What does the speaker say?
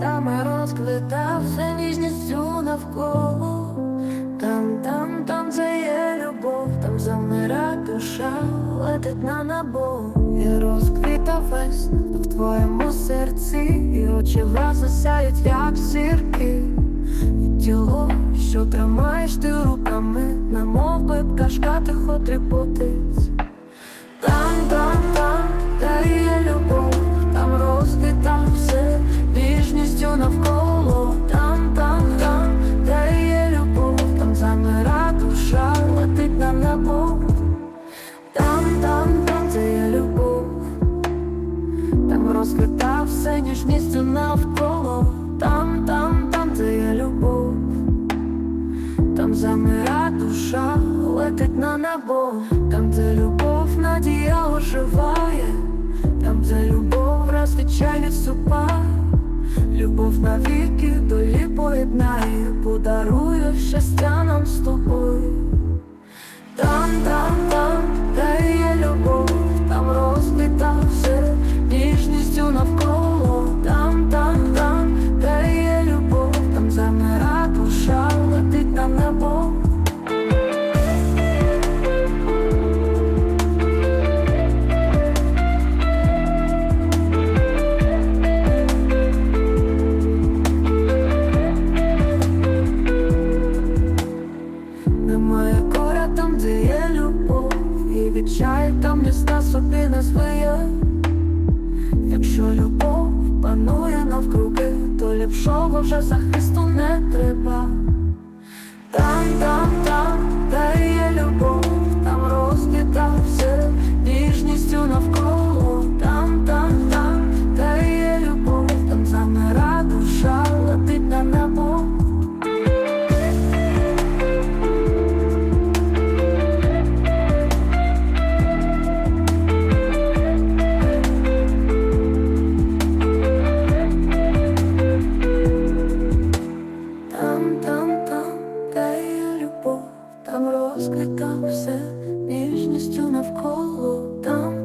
там і розквітався ніжністю навколо. Там, там, там, де є любов, там замира душа, летить на небо. І розквіта весна в твоєму серці, і очі вас засяють, як зірки. І тіло, що тримаєш ти руками, немов би пташка тихо там, там, там розквіта все ніжністю навколо. Там, там, там, де є любов. Там замира душа, летить на небо, там, де любов, надія оживає, там, де любов розвічай відступає, любов навіки долі поєднає, подарує щастя нам з тобою. Ліпшого вже захисту не треба. Там, там, там, де є розквітав все ніжністю навколо там.